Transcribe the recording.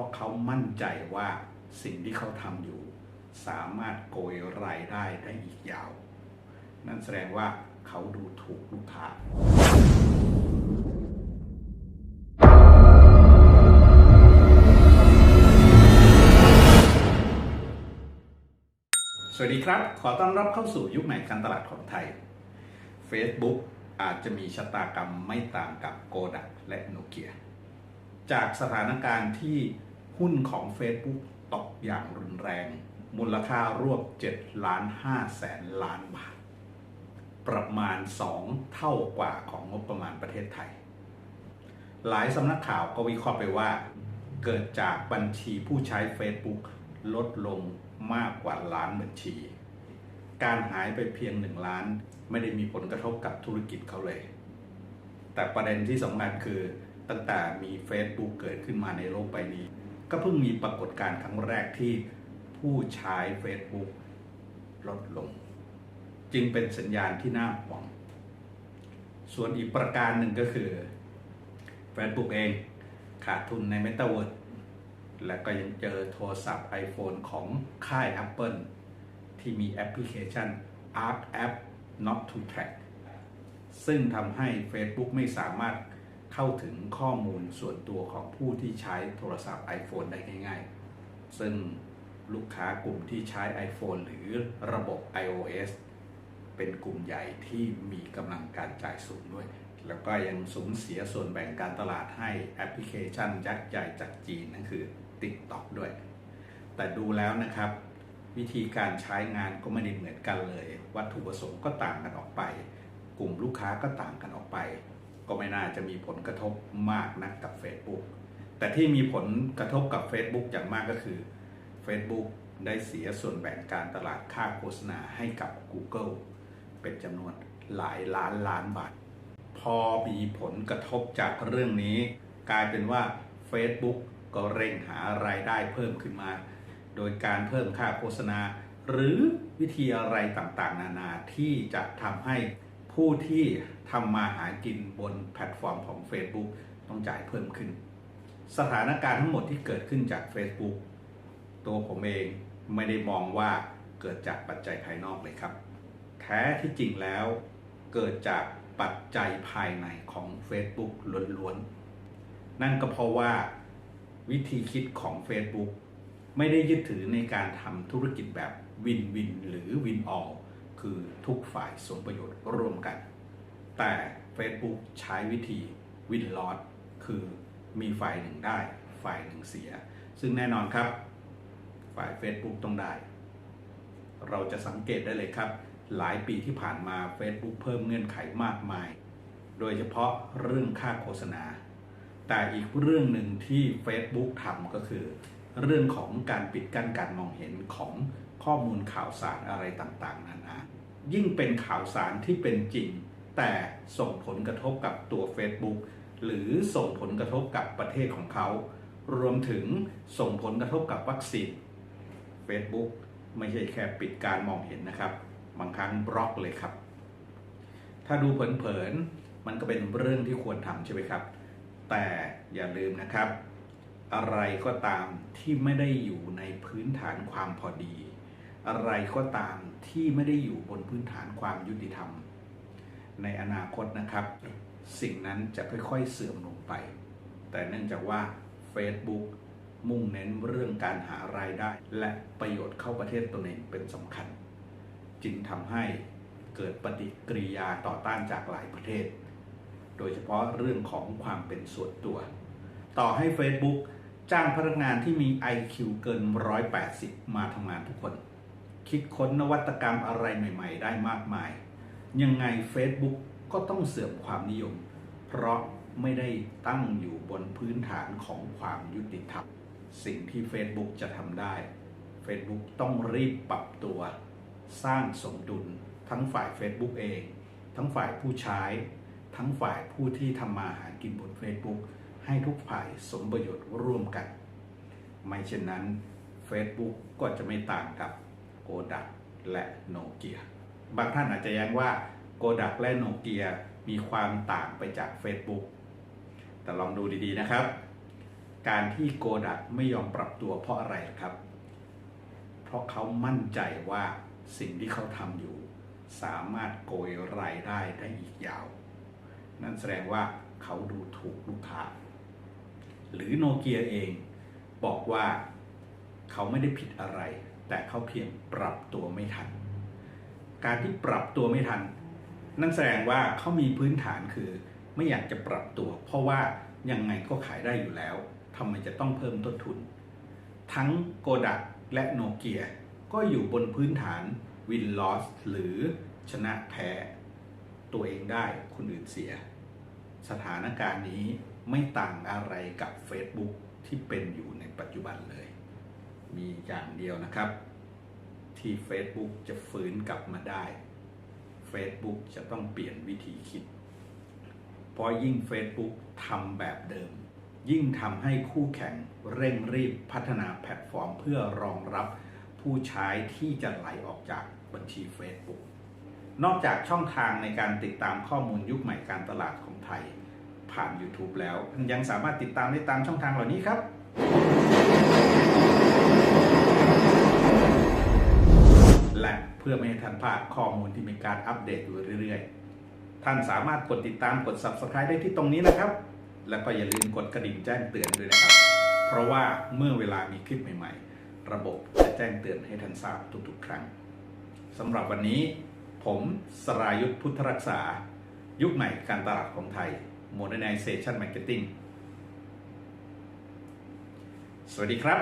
ราะเขามั่นใจว่าสิ่งที่เขาทำอยู่ สามารถโกยรายได้ได้อีกยาว นั่นแสดงว่าเขาดูถูกลูกค้าสวัสดีครับ ขอต้อนรับเข้าสู่ยุคใหม่การตลาดของไทย Facebook อาจจะมีชะตากรรมไม่ต่างกับโกดักและโนเกีย จากสถานการณ์ที่ หุ้นของ Facebook ตกอย่างรุนแรง มูลค่ารวบ7ล้าน5แสนล้านบาท ประมาณ 2 เท่ากว่าของงบประมาณประเทศไทย หลายสำนักข่าวก็วิเคราะห์ไปว่า เกิดจากบัญชีผู้ใช้ Facebook ลดลงมากกว่าล้านบัญชี การหายไปเพียงหนึ่งล้าน ไม่ได้มีผลกระทบกับธุรกิจเขาเลย แต่ประเด็นที่สำคัญคือตั้งแต่มี Facebook เกิดขึ้นมาในโลกใบนี้ ก็เพิ่งมีปรากฏการณ์ครั้งแรกที่ผู้ใช้ Facebook ลดลง จึงเป็นสัญญาณที่น่าห่วงส่วนอีกประการหนึ่งก็คือ Facebook เองขาดทุนใน Metaverse และก็ยังเจอโทรศัพท์ iPhone ของค่าย Apple ที่มีแอปพลิเคชัน Arc App Not to Track ซึ่งทำให้ Facebook ไม่สามารถ เข้าถึงข้อมูลส่วนตัวของผู้ที่ใช้โทรศัพท์ iPhone ได้ง่ายๆ ซึ่งลูกค้ากลุ่มที่ใช้ iPhone หรือระบบ iOS เป็นกลุ่มใหญ่ที่มีกำลังการจ่ายสูงด้วย แล้วก็ยังสูญเสียส่วนแบ่งการตลาดให้แอปพลิเคชันยักษ์ใหญ่จากจีนนั่นคือ TikTok ด้วย แต่ดูแล้วนะครับ วิธีการใช้งานก็ไม่ได้เหมือนกันเลย วัตถุประสงค์ก็ต่างกันออกไป กลุ่มลูกค้าก็ต่างกันออกไป ก็ไม่น่าจะมีผลกระทบมากนักกับ Facebook แต่ที่มีผลกระทบกับ Facebook อย่างมากก็คือ Facebook ได้เสียส่วนแบ่งการตลาดค่าโฆษณาให้กับ Google เป็นจำนวนหลายล้านล้านบาท พอมีผลกระทบจากเรื่องนี้ กลายเป็นว่า Facebook ก็เร่งหารายได้เพิ่มขึ้นมา โดยการเพิ่มค่าโฆษณา หรือวิธีอะไรต่างๆ นานาที่จะทำให้ ผู้ที่ทำมาหากินบนแพลตฟอร์มของ Facebook ต้องจ่ายเพิ่มขึ้น สถานการณ์ทั้งหมดที่เกิดขึ้นจาก Facebook ตัวผมเองไม่ได้มองว่าเกิดจากปัจจัยภายนอกเลยครับ แท้ที่จริงแล้วเกิดจากปัจจัยภายในของ Facebook ล้วนๆ นั่นก็เพราะว่าวิธีคิดของ Facebook ไม่ได้ยึดถือในการทำธุรกิจแบบวินวินหรือวินออล คือทุกฝ่ายสมประโยชน์ร่วมกัน แต่ Facebook ใช้วิธีวินลอ s คือมีฝ่ายหนึ่งได้ ฝ่ายหนึ่งเสีย ซึ่งแน่นอนครับ ฝ่าย Facebook ต้องได้ เราจะสังเกตได้เลยครับ หลายปีที่ผ่านมา Facebook เพิ่มเงื่อนไขมากมาย โดยเฉพาะเรื่องค่าโฆษณา แต่อีกเรื่องหนึ่งที่ Facebook ทำก็คือ เรื่องของการปิดกั้นการมองเห็นของ ข้อมูลข่าวสารอะไรต่างๆนานายิ่งเป็นข่าวสารที่เป็นจริง แต่ส่งผลกระทบกับตัว Facebook หรือส่งผลกระทบกับประเทศของเขา รวมถึงส่งผลกระทบกับวัคซีน Facebook ไม่ใช่แค่ปิดการมองเห็นนะครับ บางครั้งบล็อกเลยครับ ถ้าดูเผินๆ มันก็เป็นเรื่องที่ควรทำใช่ไหมครับ แต่อย่าลืมนะครับ อะไรก็ตามที่ไม่ได้อยู่ในพื้นฐานความพอดี อะไรก็ตามที่ไม่ได้อยู่บนพื้นฐานความยุติธรรม ในอนาคตนะครับ สิ่งนั้นจะค่อยๆเสื่อมลงไป แต่เนื่องจากว่า Facebook มุ่งเน้นเรื่องการหารายได้ และประโยชน์เข้าประเทศตนเองเป็นสำคัญ จึงทำให้เกิดปฏิกิริยาต่อต้านจากหลายประเทศ โดยเฉพาะเรื่องของความเป็นส่วนตัว ต่อให้ Facebook จ้างพนักงานที่มี IQ เกิน 180 มาทำงานทุกคน คิดค้นนวัตกรรมอะไรใหม่ ๆ ได้มากมาย ยังไง Facebook ก็ต้องเสื่อมความนิยม เพราะไม่ได้ตั้งอยู่บนพื้นฐานของความยุติธรรม สิ่งที่ Facebook จะทำได้ Facebook ต้องรีบปรับตัว สร้างสมดุล ทั้งฝ่าย Facebook เอง ทั้งฝ่ายผู้ใช้ ทั้งฝ่ายผู้ที่ทำมาหากินบน Facebook ให้ทุกฝ่ายสมประโยชน์ร่วมกัน ไม่เช่นนั้น Facebook ก็จะไม่ต่างกับ ดักและโนเกียบางท่านอาจจะแย้งว่าโกดักและโนเกียมีความต่างไปจาก Facebook แต่ลองดูดีๆนะครับ การที่โกดักไม่ยอมปรับตัวเพราะอะไรครับ เพราะเขามั่นใจว่าสิ่งที่เขาทำอยู่ สามารถโกยรายได้ได้อีกยาว นั่นแสดงว่าเขาดูถูกลูกค้า หรือโนเกียเองบอกว่าเขาไม่ได้ผิดอะไร แต่เขาเพียงปรับตัวไม่ทัน การที่ปรับตัวไม่ทัน นั่นแสดงว่าเขามีพื้นฐานคือไม่อยากจะปรับตัว เพราะว่ายังไงก็ขายได้อยู่แล้วทำไมจะต้องเพิ่มต้นทุน ทั้งโกดักและโนเกียก็อยู่บนพื้นฐานวินลอสหรือชนะแพ้ ตัวเองได้คนอื่นเสีย สถานการณ์นี้ไม่ต่างอะไรกับ Facebook ที่เป็นอยู่ในปัจจุบันเลย มีอย่างเดียวนะครับ ที่ Facebook จะฟื้นกลับมาได้ Facebook จะต้องเปลี่ยนวิธีคิด เพราะยิ่ง Facebook ทำแบบเดิม ยิ่งทำให้คู่แข่งเร่งรีบพัฒนาแพลตฟอร์มเพื่อรองรับผู้ใช้ที่จะไหลออกจากบัญชี Facebook นอกจากช่องทางในการติดตามข้อมูลยุคใหม่การตลาดของไทย ผ่าน YouTube แล้ว ยังสามารถติดตามได้ตามช่องทางเหล่านี้ครับ เพื่อไม่ให้ท่านพลาดข้อมูลที่มีการอัปเดตอยู่เรื่อยๆ ท่านสามารถกดติดตามกด Subscribe ได้ที่ตรงนี้นะครับ แล้วก็อย่าลืมกดกระดิ่งแจ้งเตือนด้วยนะครับ เพราะว่าเมื่อเวลามีคลิปใหม่ๆ ระบบจะแจ้งเตือนให้ท่านทราบทุกๆ ครั้งสำหรับวันนี้ ผมสรายุทธพุทธรักษา ยุคใหม่การตลาดของไทย Modernization Marketing สวัสดีครับ